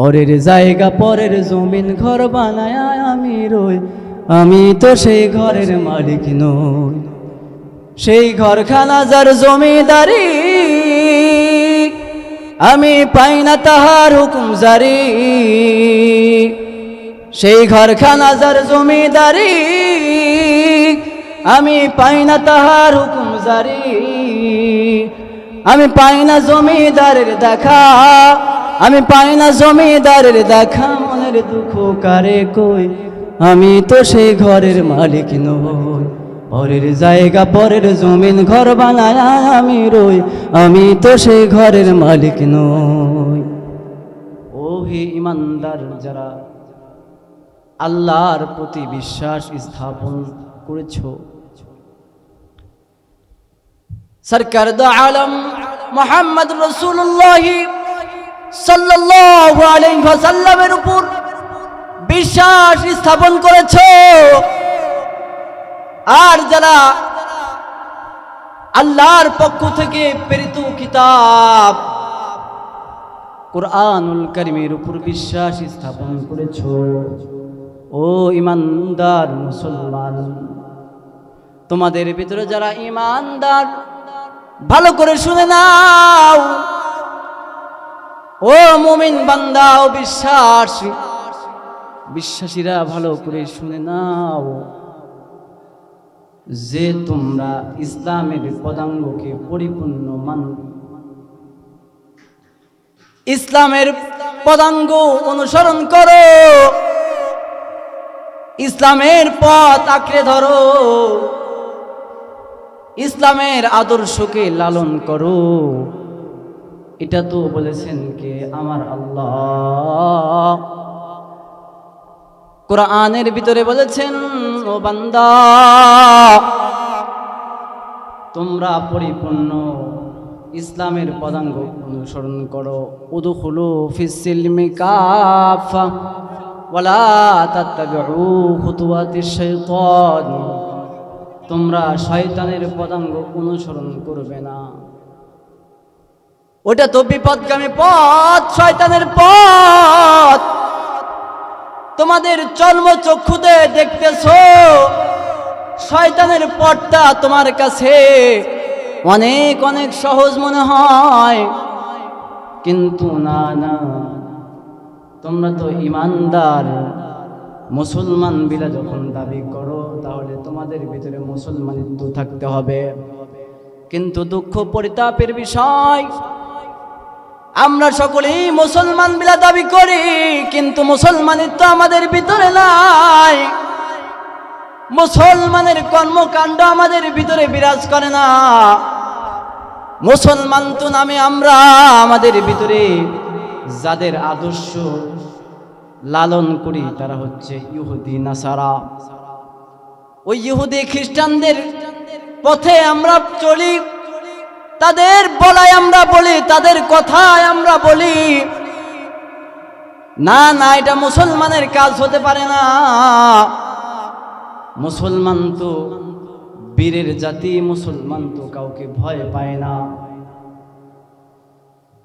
পরের জায়গা, পরের জমিন ঘর বানায় আমি রই। আমি তো সেই ঘরের মালিক নই। সেই ঘরখানা যার জমিদারি, আমি পাই না তাহার হুকুম জারি। সেই ঘরখানা যার জমিদারি, আমি পাই না তাহার হুকুম জারি। আমি পাই না জমিদারের দেখা। আমি পাই না জমিদারের দেখা, মনের দুঃখ কারে কই? আমি তো সেই ঘরের মালিক নই। পরের জায়গা, পরের জমিন, ঘর বানায় আমি রই। আমি তো সেই ঘরের মালিক নই। ও হে ইমানদার যারা আল্লাহর প্রতি বিশ্বাস স্থাপন করেছ। সরকার দো আলম মোহাম্মদ রসুল্লাহ ওয়াসাল্লামের উপর বিশ্বাস স্থাপন করেছ। আর যারা আল্লাহর পক্ষ থেকে প্রেরিত কিতাব কোরআনুল করিমের উপর বিশ্বাস স্থাপন করেছ, ও ইমানদার মুসলমান, তোমাদের ভিতরে যারা ইমানদার, ভালো করে শুনে নাও। ও মুমিন বান্দা, ও বিশ্বাস। বিশ্বাসীরা ভালো করে শুনে নাও যে তোমরা ইসলামের পদাঙ্গকে পরিপূর্ণ মান। ইসলামের পদাঙ্গ অনুসরণ করো। ইসলামের পথ আঁকড়ে ধরো। ইসলামের আদর্শকে লালন করো। এটা তো বলেছেন কে? আমার আল্লাহ। কোরআনের ভিতরে বলেছেন, ও বান্দা, তোমরা পরিপূর্ণ ইসলামের পদাঙ্গ অনুসরণ করো। খুতুওয়াতিশ শাইতান। তোমরা শয়তানের পদাঙ্গ অনুসরণ করবে না। ওটা তো বিপদগামী পথ, শয়তানের পথ। তোমাদের চর্ম চক্ষুতে দেখতেছো, শয়তানের পথটা তোমার কাছে। অনেক অনেক সহজ মনে হয়। কিন্তু না না, তোমরা তো ইমানদার। মুসলমান বিলা যখন দাবি করো, তাহলে তোমাদের ভিতরে মুসলমানিত্ব থাকতে হবে। কিন্তু দুঃখ, পরিতাপের বিষয় আমরা সকলেই মুসলমান বিলা দাবি করি, কিন্তু মুসলমানিত্ব আমাদের ভিতরে নাই। মুসলমানের কর্মকাণ্ড আমাদের ভিতরে বিরাজ করে না। মুসলমান তো নামে আমরা আমাদের ভিতরে যাদের আদর্শ লালন করি, তারা হচ্ছে ইহুদি, নাসারা। ওই ইহুদি খ্রিস্টানদের পথে আমরা চলি। তাদের বলায় আমরা বলি, তাদের কথায় আমরা বলি। না না, এটা মুসলমানের কাজ হতে পারে না। মুসলমান তো বীরের জাতি, মুসলমান তো কাউকে ভয় পায় না।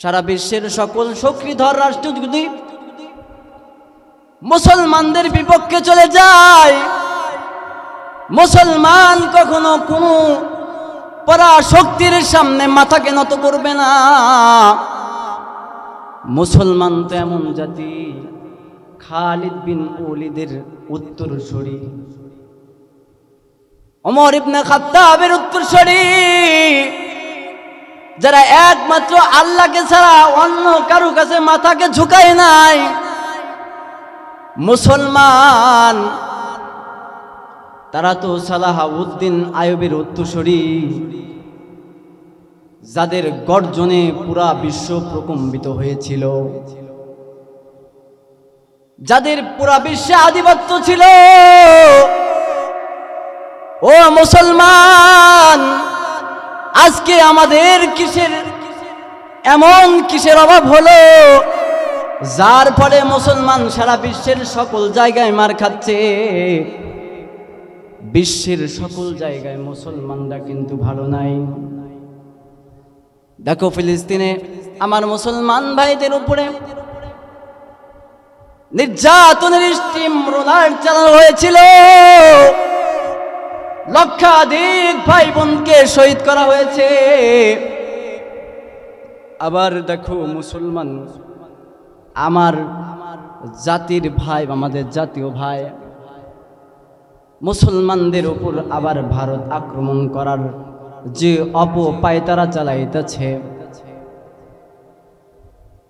সারা বিশ্বের সকল শক্তিধর রাষ্ট্র যদি মুসলমানদের বিপক্ষে চলে যায়। মুসলমান কখনো কোনো পরা শক্তির সামনে মাথাকে নত করবে না। মুসলমান তো এমন জাতি, খালিদ বিন ওলিদের উত্তরসূরি। অমর ইবনে খাত্তাবের উত্তরসূরি। যারা একমাত্র আল্লাহকে ছাড়া অন্য কারও কাছে মাথাকে ঝুঁকায় নাই। মুসলমান তারা তো সালাহাউদ্দিন আয়বের উত্তরসূরি, যাদের গর্জনে পুরা বিশ্ব প্রকম্বিত হয়েছিল। যাদের পুরা বিশ্বে আধিপত্য ছিল, ও মুসলমান, আজকে আমাদের কিসের, এমন কিসের অভাব হলো, যার ফলে মুসলমান সারা বিশ্বের সকল জায়গায় মার খাচ্ছে। বিশ্বের সকল জায়গায় মুসলমানরা কিন্তু ভালো নাই। দেখো ফিলিস্তিনে আমার মুসলমান ভাইদের উপরে নির্যাতনের স্টিম রোলার চালানো হয়েছিল। লক্ষাধিক ভাই বোনকে শহীদ করা হয়েছে। আবার দেখো মুসলমান আমার জাতির ভাই আমাদের জাতীয় ভাই মুসলমানদের উপর আবার ভারত আক্রমণ করার যে অপপায় তারা চালাইতেছে।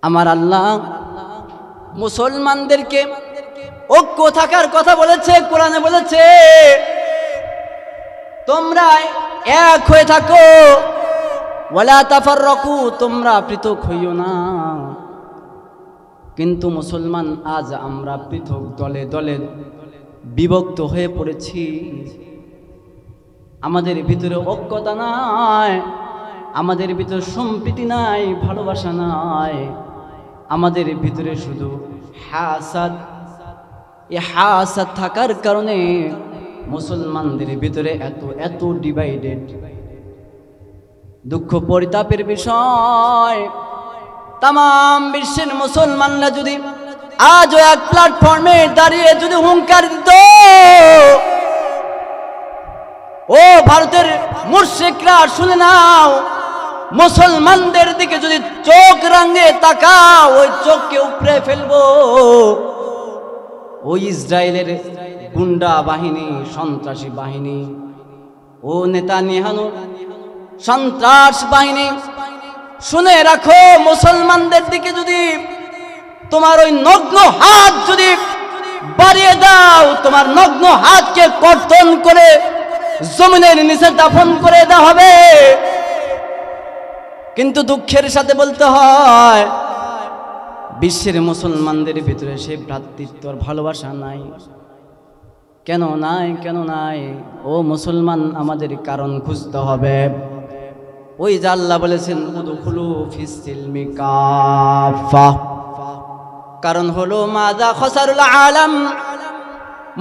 আমার আল্লাহ মুসলমানদেরকে ঐক্য থাকার কথা বলেছে, কোরআনে বলেছে, তোমরা এক হয়ে থাকো, ওয়ালা তাফাররাকু, তোমরা পৃথক হইও না। কিন্তু মুসলমান আজ আমরা পৃথক দলে দলে বিভক্ত হয়ে পড়েছি। আমাদের ভিতরে ঐক্যতা নাই, আমাদের ভিতরে সম্প্রীতি নাই, ভালোবাসা নাই। আমাদের ভিতরে শুধু হাসাদ। এই হাসাদ থাকার কারণে মুসলমানদের ভিতরে এত এত ডিভাইডেড দুঃখ পরিতাপের বিষয়। তাম বিশ্বের মুসলমানরা যদি আজও এক প্ল্যাটফর্মে দাঁড়িয়ে যদি হুঙ্কার দিত। ও ভারতের মুর্শিকরা, শুনে নাও। মুসলমানদের দিকে যদি চোখ রাঙে তাকাও, ওই চোখকে উপরে ফেলব। ওই ইসরায়েলের গুন্ডা বাহিনী, সন্ত্রাসী বাহিনী। ও নেতা নিহানু সন্ত্রাস বাহিনী। শুনে রাখো, মুসলমানদের দিকে যদি তোমার ওই নগ্ন হাত যদি বাড়িয়ে দাও, তোমার নগ্ন হাতকে কর্তন করে জমিনের নিচে দাফন করে দেওয়া হবে। কিন্তু দুঃখের সাথে বলতে হয়, বিশ্বের মুসলমানদের ভিতরে সেই ভ্রাতৃত্বর ভালোবাসা নাই। কেন নাই কেন নাই? ও মুসলমান, আমাদের কারণ খুঁজতে হবে। ওই যে আল্লাহ বলেছেন, উদুখুলু ফিসিলমি কাফা কারণ হলো মাজা খসারুল আলাম।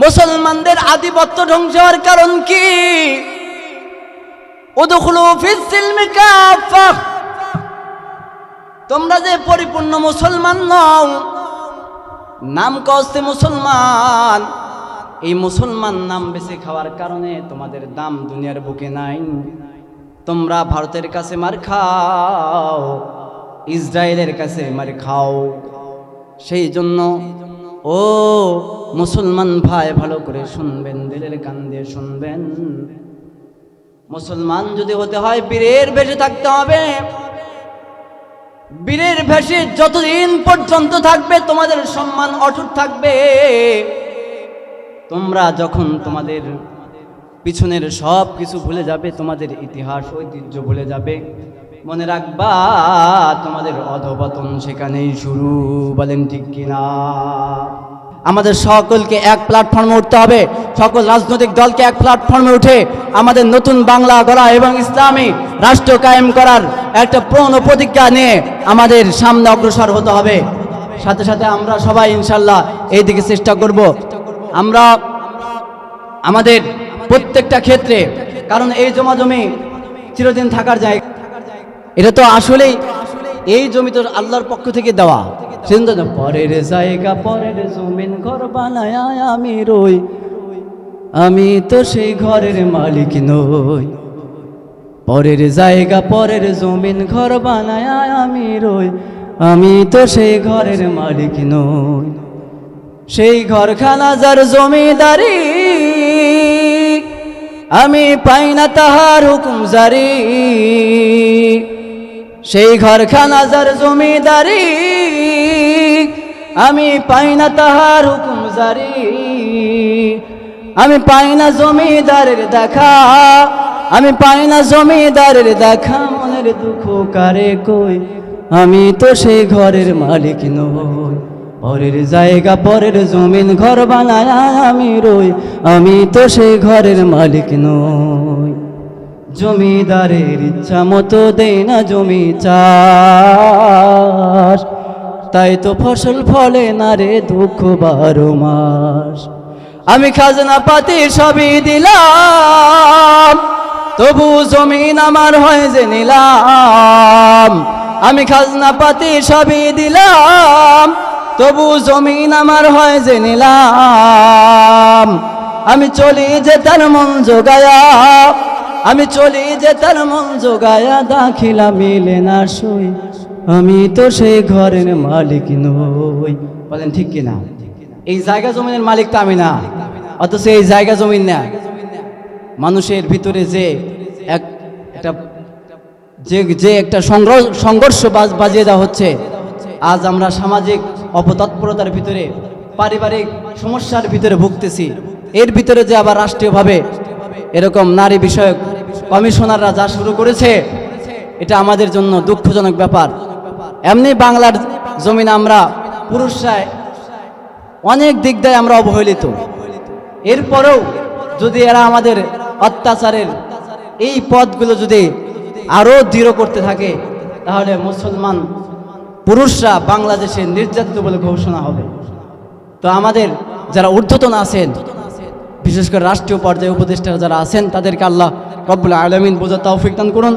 মুসলমানদের আধিপত্য ধ্বংস হওয়ার কারণ কি? তোমরা যে পরিপূর্ণ মুসলমান নও, নাম কস্তে মুসলমান। এই মুসলমান নাম বেছে খাওয়ার কারণে তোমাদের দাম দুনিয়ার বুকে নাই। তোমরা ভারতের কাছে মার খাও, ইসরায়েলের কাছে মার খাও। সেই জন্য ও মুসলমান ভাই, ভালো করে শুনবেন, দিলের কান দিয়ে শুনবেন। মুসলমান যদি হতে হয়, বীরের বেশে থাকতে হবে। বীরের ভেসে যতদিন পর্যন্ত থাকবে, তোমাদের সম্মান অটুট থাকবে। তোমরা যখন তোমাদের পিছনের সব কিছু ভুলে যাবে, তোমাদের ইতিহাস, ঐতিহ্য ভুলে যাবে। মনে রাখবা, তোমাদের অধপতন সেখানেই শুরু, বলেন ঠিক কিনা? আমাদের সকলকে এক প্ল্যাটফর্মে উঠতে হবে, সকল রাজনৈতিক দলকে এক প্ল্যাটফর্মে উঠে আমাদের নতুন বাংলা গড়া এবং ইসলামী রাষ্ট্র কায়েম করার একটা পূর্ণ প্রতিজ্ঞা নিয়ে আমাদের সামনে অগ্রসর হতে হবে। সাথে সাথে আমরা সবাই ইনশাল্লাহ এই দিকে চেষ্টা করব। আমরা আমাদের প্রত্যেকটা ক্ষেত্রে, কারণ এই জমা জমি চিরদিন থাকার জায়গা। এটা তো আসলেই এই জমি তো আল্লাহর পক্ষ থেকে দেওয়া। সেজন্য পরের জায়গা, পরের জমিন ঘর বানায় আমি রই। আমি তো সেই ঘরের মালিক নই। পরের জায়গা, পরের জমিন ঘর বানায় আমি রই। আমি তো সেই ঘরের মালিক নই। সেই ঘরখানা যার জমিদারি, আমি পাই না তাহার হুকুম জারি। সেই ঘরখানা যার জমিদারি, আমি পাই না তাহার হুকুম জারি। আমি পাই না জমিদারের দেখা, আমি পাই না জমিদারের দেখা, মনের দুঃখ কারে কই? আমি তো সেই ঘরের মালিক নই। পরের জায়গা, পরের জমিন, ঘর বানায় আমি রই। আমি তো সেই ঘরের মালিক নই। জমিদারের ইচ্ছা মতো দেয় না জমি চাষ। তাই তো ফসল ফলে না রে দুঃখ বারো মাস। আমি খাজনা পাতি সবই দিলাম, তবু জমিন আমার হয় যে নিলাম। আমি খাজনা পাতি সবই দিলাম, তবু জমিন আমার হয় যে নিলাম। আমি চলি যে তার মন জোগায়া আমি চলি যে তার মন জোগায়া, দাখিলা মিলে না সই। আমি তো সেই ঘরের মালিক নই। বলেন ঠিক কিনা? এই জায়গা জমিনের মালিক তো আমি না। অথচ এই জায়গা জমিন না। মানুষের ভিতরে যে এক, একটা, যে যে একটা সংঘর্ষ বাজ- বাজিয়ে দেওয়া হচ্ছে, আজ আমরা সামাজিক অপতৎপরতার ভিতরে, পারিবারিক সমস্যার ভিতরে ভুগতেছি। এর ভিতরে যে আবার রাষ্ট্রীয়ভাবে এরকম নারী বিষয়ক কমিশনাররা যা শুরু করেছে, এটা আমাদের জন্য দুঃখজনক ব্যাপার। এমনি বাংলার জমিন আমরা পুরুষরায় অনেক দিক দিয়ে আমরা অবহেলিত। এরপরেও যদি এরা আমাদের অত্যাচারের এই পথগুলো যদি আরও দৃঢ় করতে থাকে, তাহলে মুসলমান পুরুষরা বাংলাদেশে নির্যাতিত বলে ঘোষণা হবে। তো আমাদের যারা ঊর্ধ্বতন আছেন, বিশেষ করে রাষ্ট্রীয় পর্যায়ে উপদেষ্টারা যারা আছেন, তাদেরকে আল্লাহ রব্বুল আলমিন বোঝার তৌফিক দান করুন